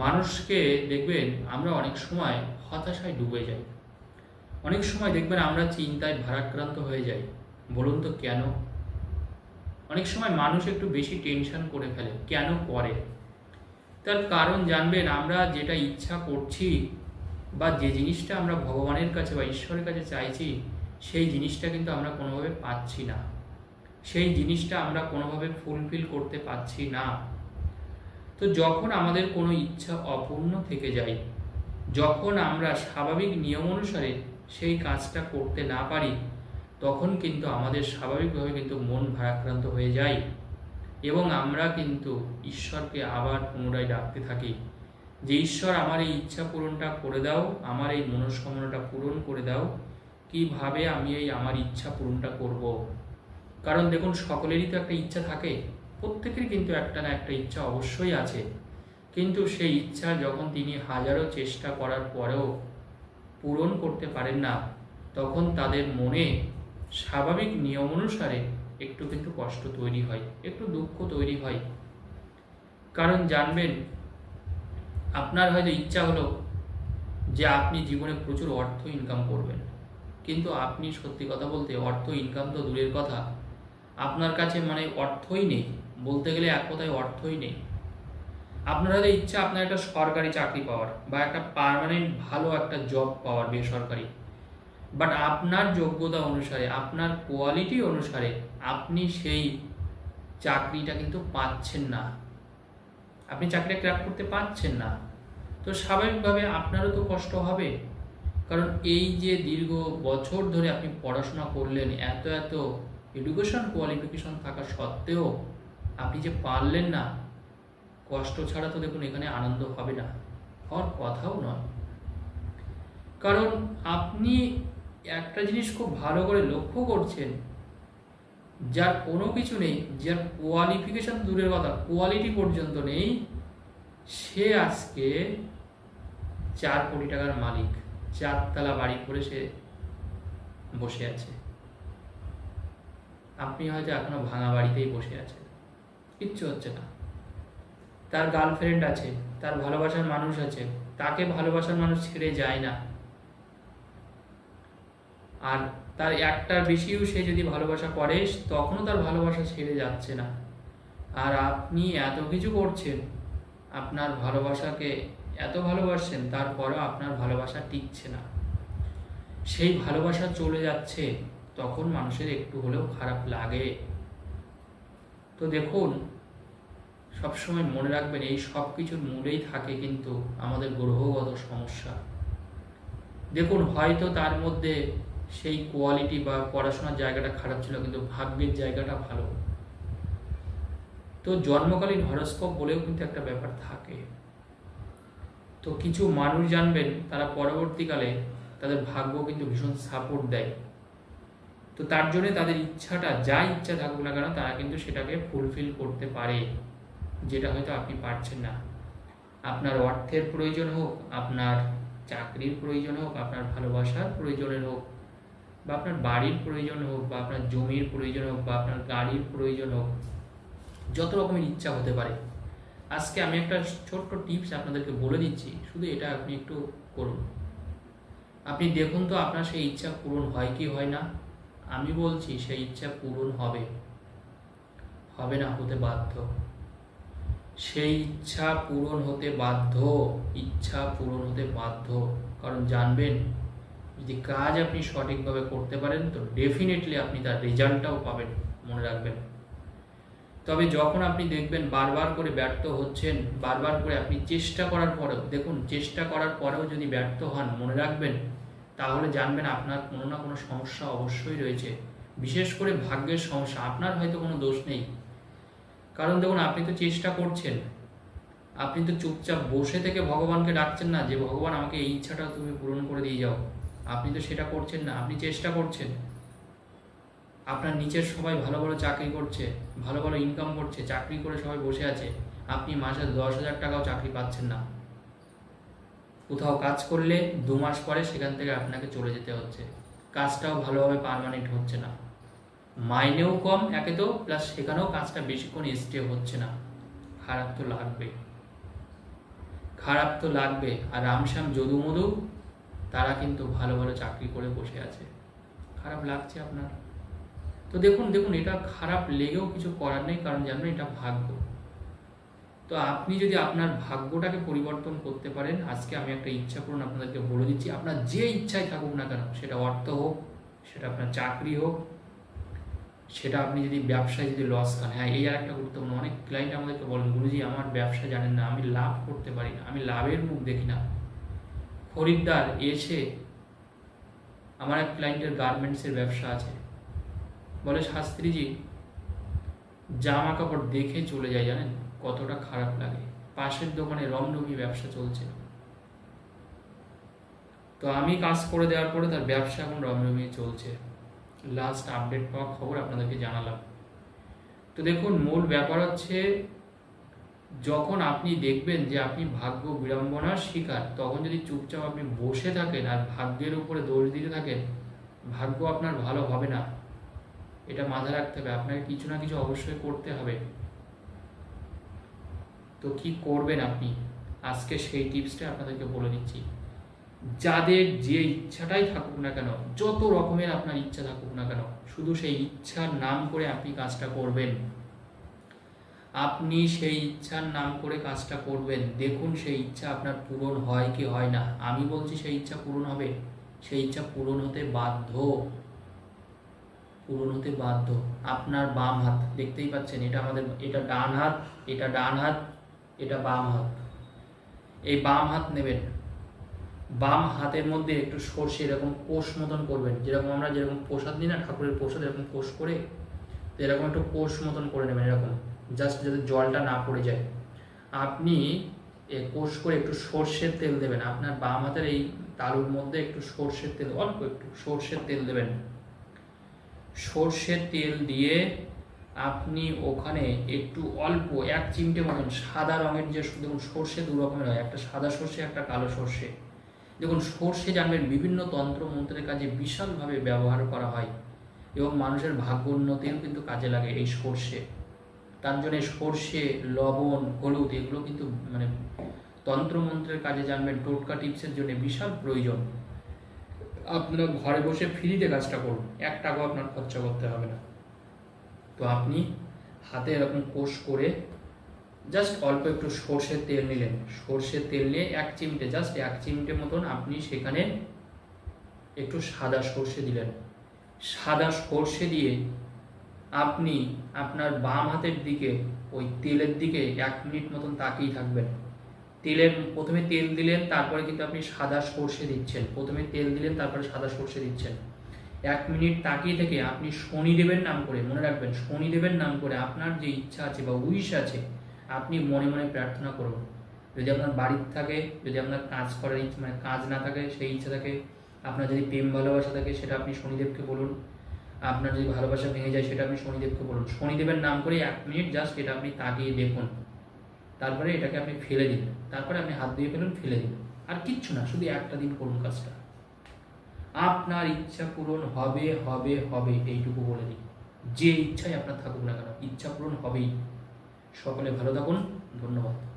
মানুষকে দেখবেন আমরা অনেক সময় হতাশায় ডুবে যাই। অনেক সময় দেখবেন আমরা চিন্তায় ভারাক্রান্ত হয়ে যাই। বলুন তো কেন? অনেক সময় মানুষ একটু বেশি টেনশন করে ফেলে, কেন করে? তার কারণ জানবেন আমরা যেটা ইচ্ছা করছি বা যে জিনিসটা আমরা ভগবানের কাছে বা ঈশ্বরের কাছে চাইছি, সেই জিনিসটা কিন্তু আমরা কোনোভাবে পাচ্ছি না। সেই জিনিসটা আমরা কোনোভাবে ফুলফিল করতে পারছি না। তো যখন আমাদের কোনো ইচ্ছা অপূর্ণ থেকে যায়, যখন আমরা স্বাভাবিক নিয়ম অনুসারে সেই কাজটা করতে না পারি, তখন কিন্তু আমাদের স্বাভাবিকভাবে কিন্তু মন ভারাক্রান্ত হয়ে যায় এবং আমরা কিন্তু ঈশ্বরকে আবার পুনরায় ডাকতে থাকি যে, ঈশ্বর, আমার এই ইচ্ছা পূরণটা করে দাও, আমার এই মনস্কামনাটা পূরণ করে দাও কীভাবে আমি এই আমার ইচ্ছা পূরণটা করব। কারণ দেখুন, সকলেরই তো একটা ইচ্ছা থাকে প্রত্যেকেরই কিন্তু একটা না একটা ইচ্ছা অবশ্যই আছে। কিন্তু সেই ইচ্ছা যখন তিনি হাজারো চেষ্টা করার পরেও পূরণ করতে পারেন না, তখন তাদের মনে স্বাভাবিক নিয়ম অনুসারে একটু কিন্তু কষ্ট তৈরি হয়, একটু দুঃখ তৈরি হয়। কারণ জানবেন, আপনার হয়তো ইচ্ছা হলো যে আপনি জীবনে প্রচুর অর্থ ইনকাম করবেন। কিন্তু আপনি সত্যি কথা বলতে অর্থ ইনকাম তো দূরের কথা। আপনার কাছে মানে অর্থই নেই। বলতে গেলে এক কথায় অর্থই নেই। আপনার হয়তো ইচ্ছা আপনার একটা সরকারি চাকরি পাওয়ার বা একটা পার্মানেন্ট ভালো একটা জব পাওয়ার বেসরকারি। বাট আপনার যোগ্যতা অনুসারে, আপনার কোয়ালিটি অনুসারে আপনি সেই চাকরিটা কিন্তু পাচ্ছেন না। আপনি চাকরিটা ক্র্যাক করতে পারছেন না। তো স্বাভাবিকভাবে আপনারও তো কষ্ট হবে। কারণ এই যে দীর্ঘ বছর ধরে আপনি পড়াশোনা করলেন, এত এত এডুকেশন কোয়ালিফিকেশন থাকা সত্ত্বেও আপনি যে পারলেন না, কষ্ট ছাড়া তো দেখুন এখানে আনন্দ হবে না। হওয়ার কথাও নয়। কারণ আপনি একটা জিনিস খুব ভালো করে লক্ষ্য করছেন, যার কোনো কিছু নেই, যার কোয়ালিফিকেশন দূরের কথা কোয়ালিটি পর্যন্ত নেই, সে আজকে চার কোটি টাকার মালিক, চারতলা বাড়ি করে সে বসে আছে। আপনি হয়তো এখনও ভাঙা বাড়িতেই বসে আছেন। কিচ্ছু হচ্ছে না। তার গার্লফ্রেন্ড আছে, তার ভালোবাসার মানুষ আছে, তাকে ভালোবাসার মানুষ ছেড়ে যায় না। আর তার একটার বেশিও সে যদি ভালোবাসা করে, তখনও তার ভালোবাসা ছেড়ে যাচ্ছে না। আর আপনি এত কিছু করছেন, আপনার ভালোবাসাকে এত ভালোবাসছেন, তারপরেও আপনার ভালোবাসা টিকছে না। সেই ভালোবাসা চলে যাচ্ছে তখন মানুষের একটু হলেও খারাপ লাগে। তো দেখুন, সবসময় মনে রাখবেন এই সব কিছুর মূলেই থাকে কিন্তু আমাদের গ্রহগত সমস্যা। দেখুন, হয়তো তার মধ্যে সেই কোয়ালিটি বা পড়াশোনার জায়গাটা খারাপ ছিল, কিন্তু ভাগ্যের জায়গাটা ভালো। তো জন্মকালীন হরস্কোপ বলেও কিন্তু একটা ব্যাপার থাকে। তো কিছু মানুষ জানবেন, তারা পরবর্তীকালে তাদের ভাগ্য কিন্তু ভীষণ সাপোর্ট দেয়। তো তার জন্য তাদের ইচ্ছাটা, যা ইচ্ছা থাকুক না কেন, তারা কিন্তু সেটাকে ফুলফিল করতে পারে, যেটা হয়তো আপনি পারছেন না। আপনার অর্থের প্রয়োজন হোক, আপনার চাকরির প্রয়োজন হোক, আপনার ভালোবাসার প্রয়োজনের হোক, বা আপনার বাড়ির প্রয়োজন হোক, বা আপনার জমির প্রয়োজন হোক, বা আপনার গাড়ির প্রয়োজন হোক, যত রকমের ইচ্ছা হতে পারে। আজকে আমি একটা ছোট্ট টিপস আপনাদেরকে বলে দিচ্ছি, শুধু এটা আপনি একটু করুন। আপনি দেখুন তো আপনার সেই ইচ্ছা পূরণ হয় কি হয় না। আমি বলছি সেই ইচ্ছা পূরণ হবে। হবে না হতে বাধ্য। সেই ইচ্ছা পূরণ হতে বাধ্য, ইচ্ছা পূরণ হতে বাধ্য। কারণ জানবেন, যদি কাজ আপনি সঠিকভাবে করতে পারেন, তো ডেফিনেটলি আপনি তার রেজাল্টটাও পাবেন, মনে রাখবেন। তবে যখন আপনি দেখবেন বারবার করে ব্যর্থ হচ্ছেন, বারবার করে আপনি চেষ্টা করার পরেও, দেখুন, চেষ্টা করার পরেও যদি ব্যর্থ হন, মনে রাখবেন তাহলে জানবেন আপনার কোনো না কোনো সমস্যা অবশ্যই রয়েছে। বিশেষ করে ভাগ্যের সমস্যা, আপনার হয়তো কোনো দোষ নেই। কারণ দেখুন, আপনি তো চেষ্টা করছেন। আপনি তো চুপচাপ বসে থেকে ভগবানকে ডাকছেন না যে, ভগবান, আমাকে এই ইচ্ছাটা তুমি পূরণ করে দিয়ে যাও। আপনি তো সেটা করছেন না, আপনি চেষ্টা করছেন। আপনার নিচের সবাই ভালো ভালো চাকরি করছে, ভালো ভালো ইনকাম করছে, চাকরি করে সবাই বসে আছে। আপনি মাসে দশ হাজার টাকাও চাকরি পাচ্ছেন না। কোথাও কাজ করলে দু মাস পরে সেখান থেকে আপনাকে চলে যেতে হচ্ছে। কাজটাও ভালোভাবে পারমানেন্ট হচ্ছে না। মাইনেও কম একে তো প্লাস সেখানেও কাজটা বেশিক্ষণ স্টে হচ্ছে না। খারাপ তো লাগবে। খারাপ তো লাগবে। আর রামশ্যাম যদু মধু, তারা কিন্তু ভালো ভালো চাকরি করে বসে আছে। খারাপ লাগছে আপনার। তো দেখুন দেখুন, এটা খারাপ লেগেও কিছু করার নেই, কারণ জানবেন এটা ভাগ্য। তো আপনি যদি আপনার ভাগ্যটাকে পরিবর্তন করতে পারেন, আজকে আমি একটা ইচ্ছা করুন আপনাদেরকে বলে দিচ্ছি, আপনার যে ইচ্ছায় থাকুক না কেন, সেটা অর্থ হোক, সেটা আপনার চাকরি হোক, সেটা আপনি যদি ব্যবসায় যদি লস খান হ্যাঁ এই আর একটা গুরুত্বপূর্ণ, অনেক ক্লায়েন্ট আমাদেরকে বলেন, গুরুজি, আমার ব্যবসা জানেন না, আমি লাভ করতে পারি না, আমি লাভের মুখ দেখি না। খরিদ্দার এসে আমার এক ক্লায়েন্টের গার্মেন্টসের ব্যবসা আছে। বলে, শাস্ত্রীজি, জামা কাপড় দেখে চলে যায় জানেন? কতটা খারাপ লাগে। পাশের দোকানে রমরমি ব্যবসা চলছে। তো আমি কাজ করে দেওয়ার পরে তার ব্যবসা এখন রমরমি চলছে। লাস্ট আপডেট পাওয়া খবর আপনাদেরকে জানালাম। তো দেখুন, মূল ব্যাপার হচ্ছে, যখন আপনি দেখবেন যে আপনি ভাগ্য বিড়ম্বনার শিকার, তখন যদি চুপচাপ আপনি বসে থাকেন আর ভাগ্যের উপরে দোষ দিতে থাকেন, ভাগ্য আপনার ভালো হবে না। এটা মাথায় রাখতে হবে। আপনাকে কিছু না কিছু অবশ্যই করতে হবে। তো কি করবেন আপনি? আজকে সেই টিপসটা আপনাদেরকে বলে দিচ্ছি। যাদের যে ইচ্ছাটাই থাকুক না কেন, যত রকমের আপনার ইচ্ছা থাকুক না কেন, শুধু সেই ইচ্ছার নাম করে আপনি কাজটা করবেন। আপনি সেই ইচ্ছার নাম করে কাজটা করবেন। দেখুন সেই ইচ্ছা আপনার পূরণ হয় কি হয় না। আমি বলছি সেই ইচ্ছা পূরণ হবে। সেই ইচ্ছা পূরণ হতে বাধ্য। পূরণ হতে বাধ্য। আপনার বাম হাত, দেখতেই পাচ্ছেন, এটা আমাদের, এটা ডান হাত, এটা ডান হাত এটা বাম হাত। এই বাম হাত নেবেন। বাম হাতের মধ্যে একটু সর্ষে এরকম কোষ মতন করবেন। যেরকম আমরা যেরকম প্রসাদ দিই না, ঠাকুরের প্রসাদ এরকম কোষ করে, তো এরকম একটু কোষ মতন করে নেবেন এরকম জাস্ট যাতে জলটা না পড়ে যায়। আপনি এ কোষ করে একটু সর্ষের তেল দেবেন। আপনার বাম হাতের এই তালুর মধ্যে একটু সর্ষের তেল, অল্প একটু সর্ষের তেল দেবেন। সর্ষের তেল দিয়ে আপনি ওখানে একটু অল্প এক চিমটে মতন সাদা রঙের যে দেখুন সর্ষে দু রকমের হয়। একটা সাদা সর্ষে, একটা কালো সর্ষে। দেখুন সর্ষে জানবেন বিভিন্ন তন্ত্র মন্ত্রের কাজে বিশালভাবে ব্যবহার করা হয় এবং মানুষের ভাগ্য উন্নতিও কিন্তু কাজে লাগে এই সর্ষে। তার জন্য সর্ষে, লবণ, হলুদ এগুলো কিন্তু মানে তন্ত্রমন্ত্রের কাজে জানবেন, টোটকা টিপসের জন্য বিশাল প্রয়োজন। আপনারা ঘরে বসে ফ্রিতে কাজটা করুন। এক টাকাও আপনার খরচা করতে হবে না। তো আপনি হাতে এরকম কোষ করে জাস্ট অল্প একটু সর্ষের তেল নিলেন। সর্ষের তেল নিয়ে এক চিমটে জাস্ট এক চিমটে মতন আপনি সেখানে একটু সাদা সর্ষে দিলেন। সাদা সর্ষে দিয়ে আপনি আপনার বাম হাতের দিকে, ওই তেলের দিকে এক মিনিট মতন তাকিয়ে থাকবেন। তেলের প্রথমে তেল দিলেন, তারপরে কিন্তু আপনি সাদা সর্ষে দিচ্ছেন। প্রথমে তেল দিলেন, তারপরে সাদা সর্ষে দিচ্ছেন। এক মিনিট তাকিয়ে থেকে আপনি শনিদেবের নাম করে মনে রাখবেন শনিদেবের নাম করে আপনার যে ইচ্ছা আছে বা উইশ আছে, আপনি মনে মনে প্রার্থনা করুন। যদি আপনার বাড়ির থাকে, যদি আপনার কাজ করার ইচ্ছা মানে কাজ না থাকে, সেই ইচ্ছা থাকে, আপনার যদি প্রেম ভালোবাসা থাকে, সেটা আপনি শনিদেবকে বলুন। আপনার যদি ভালোবাসা ভেঙে যায়, সেটা আপনি শনিদেবকে বলুন। শনিদেবের নাম করে এক মিনিট জাস্ট এটা আপনি তাকিয়ে দেখুন। তারপরে এটাকে আপনি ফেলে দিন। তারপরে আপনি হাত দিয়ে ফেলুন, ফেলে দিন। আর কিচ্ছু না, শুধু একটা দিন করুন কাজটা। আপনার ইচ্ছা পূরণ হবে হবে হবে, এইটুকু বলে দিই যে ইচ্ছাই আপনার থাকুক না কেন, ইচ্ছা পূরণ হবেই। সকলে ভালো থাকুন, ধন্যবাদ।